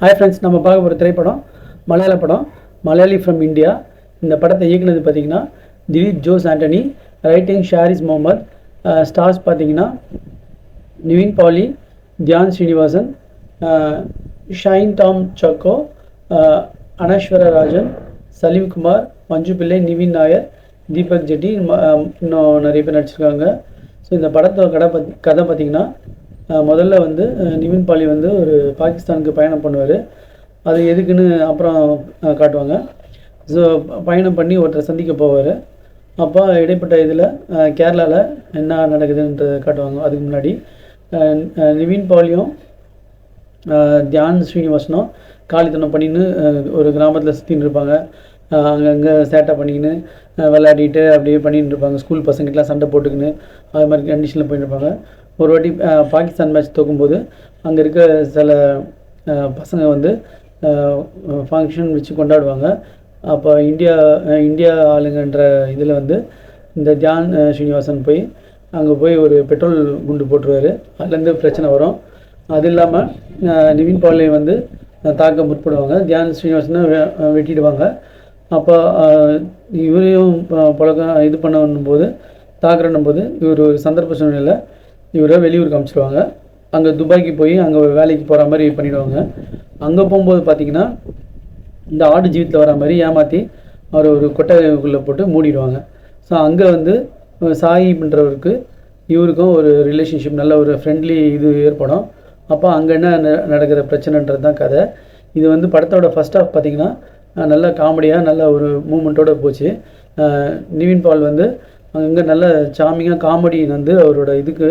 Hi friends நம்ம பார்க்க போகிற திரைப்படம் மலையாள படம். மலையாளி ஃப்ரம் இந்தியா இந்த படத்தை இயக்குனது பார்த்தீங்கன்னா திலீப் ஜோஸ் ஆண்டனி ரைட்டிங் ஷாரிஸ் முகமது ஸ்டார்ஸ் பார்த்தீங்கன்னா நிவின் பாலி தியான் ஸ்ரீனிவாசன் ஷைன் டாம் சக்கோ அனஸ்வர ராஜன் சலீம் குமார் மஞ்சு பிள்ளை நிவின் நாயர் தீபக் ஜெட்டி இன்னும் நிறைய பேர் நடிச்சிருக்காங்க. ஸோ இந்த படத்தோட கதை பத் கதை பார்த்தீங்கன்னா முதல்ல வந்து அஹ், நிவின் பாலி வந்து ஒரு பாகிஸ்தானுக்கு பயணம் பண்ணுவார். அது எதுக்குன்னு அப்புறம் காட்டுவாங்க. ஸோ பயணம் பண்ணி ஒருத்தரை சந்திக்க போவார். அப்போ இடைப்பட்ட இதில் கேரளாவில் என்ன நடக்குதுன்றதை காட்டுவாங்க. அதுக்கு முன்னாடி நிவின் பாலியும் தியான் ஸ்ரீனிவாசனும் காலித்தனம் பண்ணின்னு ஒரு கிராமத்தில் சுற்றின்னு இருப்பாங்க. அங்கங்கே சேட்டை பண்ணிக்கின்னு விளையாடிட்டு அப்படியே பண்ணிட்டு இருப்பாங்க. ஸ்கூல் பசங்கிட்டலாம் சண்டை போட்டுக்கின்னு அது மாதிரி கண்டிஷனில் போயிட்டு இருப்பாங்க. ஒரு வாட்டி பாகிஸ்தான் மேட்ச் தோக்கும்போது அங்கே இருக்க சில பசங்க வந்து ஃபங்க்ஷன் வச்சு கொண்டாடுவாங்க. அப்போ இந்தியா இந்தியா ஆளுங்கன்ற இதில் வந்து இந்த தியான் ஸ்ரீனிவாசன் போய் அங்கே போய் ஒரு பெட்ரோல் குண்டு போட்டுருவார். அதுலேருந்து பிரச்சனை வரும். அது இல்லாமல் நிவின் பாலை வந்து தாக்க முற்படுவாங்க. தியான் ஸ்ரீனிவாசனை வெ- வெட்டிடுவாங்க. அப்போ இவரையும் பழக்கம் இது பண்ணும்போது தாக்குறன்னும் போது இவர் ஒரு சந்தர்ப்ப சூழ்நிலையில் இவரை வெளியூருக்கு அனுப்பிச்சிடுவாங்க அங்கே துபாய்க்கு போய் அங்கே வேலைக்கு போகிற மாதிரி பண்ணிவிடுவாங்க அங்கே போகும்போது பார்த்தீங்கன்னா இந்த ஆடு ஜீவித்தில் வர மாதிரி ஏமாற்றி அவர் ஒரு கொட்டகைக்குள்ளே போட்டு மூடிடுவாங்க. ஸோ அங்கே வந்து சாயி சாயிப்ன்றவருக்கு இவருக்கும் ஒரு ரிலேஷன்ஷிப் நல்ல ஒரு ஃப்ரெண்ட்லி இது ஏற்படும். அப்போ அங்கே என்ன ந- நடக்கிற பிரச்சனைன்றது தான் கதை. இது வந்து படத்தோட ஃபஸ்ட் ஆஃப் பார்த்தீங்கன்னா நல்ல காமெடியாக நல்ல ஒரு மூமெண்ட்டோடு போச்சு. நிவின் பால் வந்து அங்கே நல்ல சாமிங்காக காமெடி வந்து அவரோட இதுக்கு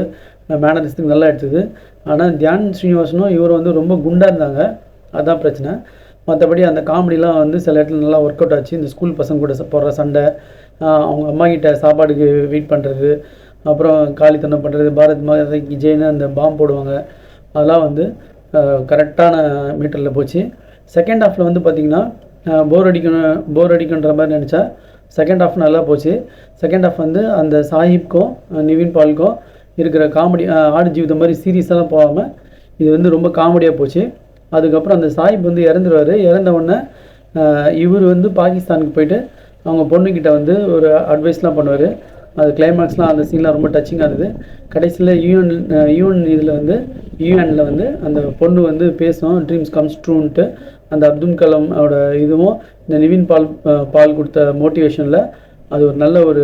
மேனரிஸ்துக்கு நல்லா எடுத்தது. ஆனால் தியான் ஸ்ரீனிவாசனும் இவர் வந்து ரொம்ப குண்டாக இருந்தாங்க. அதுதான் பிரச்சனை. மற்றபடி அந்த காமெடிலாம் வந்து சில இடத்துல நல்லா ஒர்க் அவுட் ஆச்சு. இந்த ஸ்கூல் பசங்க கூட போடுற சண்டை அவங்க அம்மா கிட்ட சாப்பாடுக்கு வெயிட் பண்ணுறது அப்புறம் காலித்தனம் பண்ணுறது பாரத் மாதாக்கு ஜெயின்னு அந்த பாம்பு போடுவாங்க. அதெல்லாம் வந்து கரெக்டான மீட்டரில் போச்சு. செகண்ட் ஹாஃபில் வந்து பார்த்திங்கன்னா போர் அடிக்கணும் போர் அடிக்குன்ற மாதிரி நினச்சா செகண்ட் ஹாஃப் நல்லா போச்சு. செகண்ட் ஹாஃப் வந்து அந்த சாஹிப்க்கும் நிவின் பால்க்கும் இருக்கிற காமெடி ஆடு ஜீவிதம் மாதிரி சீரியஸாலாம் போகாமல் இது வந்து ரொம்ப காமெடியாக போச்சு. அதுக்கப்புறம் அந்த சாஹிப் வந்து இறந்துருவார். இறந்த உடனே இவர் வந்து பாகிஸ்தானுக்கு போயிட்டு அவங்க பொண்ணுக்கிட்ட வந்து ஒரு அட்வைஸ்லாம் பண்ணுவார். அது கிளைமேக்ஸ்லாம் அந்த சீன்லாம் ரொம்ப டச்சிங்காக இருந்தது. கடைசியில் யூஎன் யூஎன் இதில் வந்து யூஎனில் வந்து அந்த பொண்ணு வந்து பேசும் ட்ரீம்ஸ் கம்ஸ் ட்ரூன்ட்டு அந்த அப்துல் கலாம் அவட இதுவும் இந்த நிவின் பால் பால் கொடுத்த மோட்டிவேஷனில் அது ஒரு நல்ல ஒரு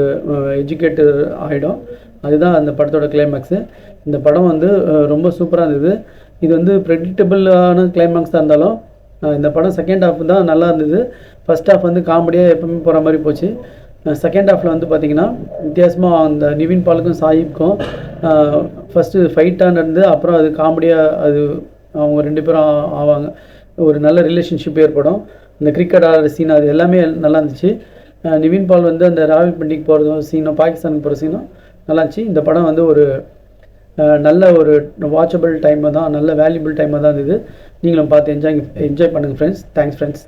எஜுகேட்டர் ஆகிடும் அதுதான் அந்த படத்தோட கிளைமேக்ஸு இந்த படம் வந்து ரொம்ப சூப்பராக இருந்தது. இது வந்து ப்ரெடிக்டபிளான கிளைமேக்ஸாக இருந்தாலும் இந்த படம் செகண்ட் ஹாஃப் தான் நல்லா இருந்தது. ஃபர்ஸ்ட் ஹாஃப் வந்து காமெடியாக எப்பவுமே போகிற மாதிரி போச்சு. செகண்ட் ஹாஃபில் வந்து பார்த்திங்கன்னா வித்தியாசமாக அந்த நிவின் பாலுக்கும் சாஹிப்க்கும் ஃபஸ்ட்டு ஃபைட்டாக நடந்து அப்புறம் அது காமெடியாக அது அவங்க ரெண்டு பேரும் ஆவாங்க. ஒரு நல்ல ரிலேஷன்ஷிப் ஏற்படும். இந்த கிரிக்கெட் ஆடுற சீன் அது எல்லாமே நல்லா இருந்துச்சு. நிவின் பால் வந்து அந்த ராவில்பிண்டிக்கு போகிறதும் சீனும் பாகிஸ்தானுக்கு போகிற சீனும் நல்லா இருந்துச்சு. இந்த படம் வந்து ஒரு நல்ல ஒரு வாட்சபிள் டைமாக தான் நல்ல வேல்யூபிள் டைமாக தான் இருந்தது. நீங்களும் பார்த்து என்ஜாய் என்ஜாய் பண்ணுங்கள் ஃப்ரெண்ட்ஸ் தேங்க்ஸ் ஃப்ரெண்ட்ஸ்